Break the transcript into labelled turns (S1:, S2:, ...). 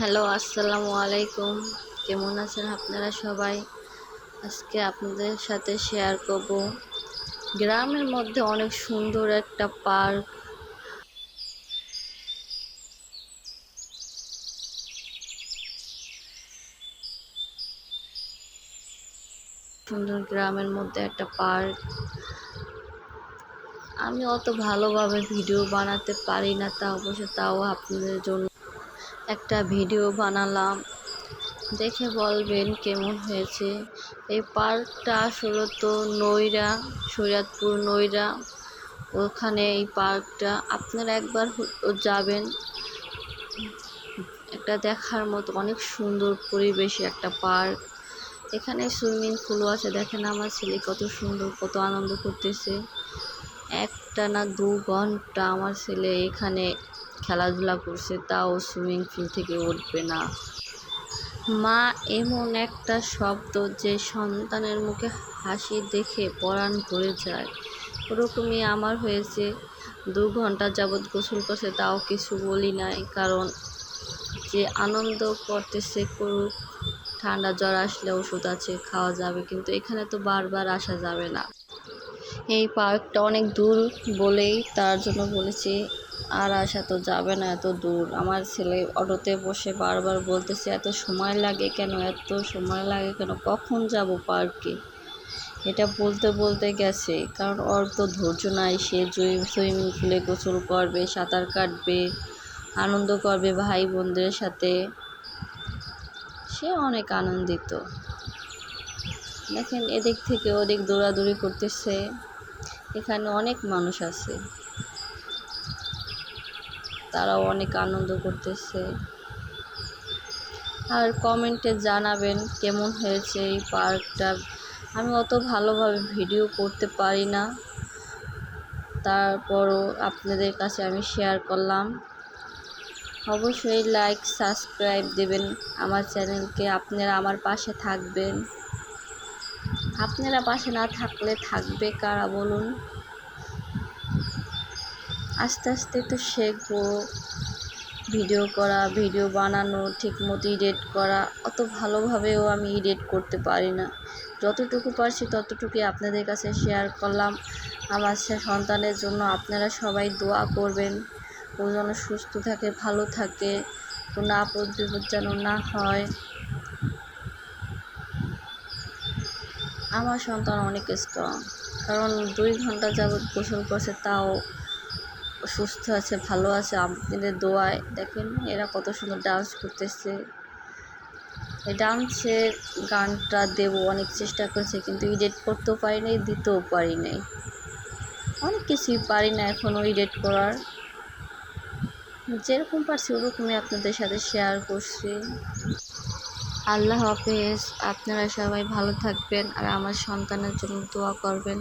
S1: Hello, আসসালামু আলাইকুম। কেমন আছেন আপনারা সবাই? আজকে আপনাদের সাথে শেয়ার করব। গ্রামের মধ্যে অনেক সুন্দর একটা পার্ক সুন্দর গ্রামের মধ্যে একটা পার্ক আমি অত ভালোভাবে ভিডিও বানাতে পারি না, তা অবশ্য তাও আপনাদের জন্য। একটা ভিডিও বানালাম। দেখে বলবেন কেমন হয়েছে। এই পার্কটা আসলে তো নৈরা শরীয়তপুর নৈরা। ওখানে এই পার্কটা আপনারা একবার যাবেন। একটা দেখার মতো অনেক সুন্দর পরিবেশে একটা পার্ক। এখানে সুইমিং পুলও আছে। দেখেন আমার ছেলে কত সুন্দর, কত আনন্দ করতেছে। একটা না দু ঘণ্টা আমার ছেলে এখানে খেলাধুলা করছে, তাও সুইমিং পুল থেকে উঠবে না। মা এমন একটা শব্দ যে সন্তানের মুখে হাসি দেখে পরাণ ভরে যায়। ওরকমই আমার হয়েছে। দু ঘণ্টা যাবৎ গোসল করছে, তাও কিছু বলি নাই, কারণ যে আনন্দ করতেছে করুক, ঠান্ডা জ্বর আসলে ওষুধ আছে, খাওয়া যাবে, কিন্তু এখানে তো বারবার আসা যাবে না। এই পার্কটা অনেক দূর বলেই তার জন্য বলেছি, আর আসা তো যাবে না এত দূর। আমার ছেলে অটোতে বসে বারবার বলতেছে, এত সময় লাগে কেন? এত সময় লাগে কেন? কখন যাব পার্কে? এটা বলতে বলতে গেছে, কারণ ওর তো ধৈর্য নাই। সে সুইমিং পুলে গোসল করবে, সাঁতার কাটবে, আনন্দ করবে ভাই বোনদের সাথে। সে অনেক আনন্দিত। দেখেন, এদিক থেকে ওদিক দৌড়াদৌড়ি করতেছে। এখানে অনেক মানুষ আছে। তারাও অনেক আনন্দ করতেছে। আর কমেন্টে জানাবেন কেমন হয়েছে এই পার্কটা। আমি অত ভালোভাবে ভিডিও করতে পারি না। তারপরও আপনাদের কাছে আমি শেয়ার করলাম। অবশ্যই লাইক সাবস্ক্রাইব দেবেন আমার চ্যানেলকে আপনারা আমার পাশে থাকবেন। আপনারা পাশে না থাকলে থাকবে কারা বলুন? আস্তে আস্তে তো শেখবো, ভিডিও করা, ভিডিও বানানো ঠিক মতো এডিট করা, অত ভালোভাবেও আমি এডিট করতে পারি না। যতটুকু পারছি ততটুকুই আপনাদের কাছে শেয়ার করলাম। আমার সে সন্তানের জন্য আপনারা সবাই দোয়া করবেন। ও যেন সুস্থ থাকে, ভালো থাকে, কোনো আপদ বিপদ যেন না হয়। আমার সন্তান অনেক স্ট্রং কারণ দুই ঘণ্টা যাবৎ গোসল করছে, তাও সুস্থ আছে, ভালো আছে, আপনাদের দোয়ায়। দেখেন, এরা কত সুন্দর ডান্স করতেছে। এই ডান্সের গানটা দেব অনেক চেষ্টা করেছে, কিন্তু এডিট করতেও পারি নাই, দিতেও পারি নাই। অনেক কিছুই পারি না এখনও এডিট করার। যেরকম পারছি ওরকমই আপনাদের সাথে শেয়ার করছি। আল্লাহ হাফেজ। আপনারা সবাই ভালো থাকবেন আর আমার সন্তানের জন্য দোয়া করবেন।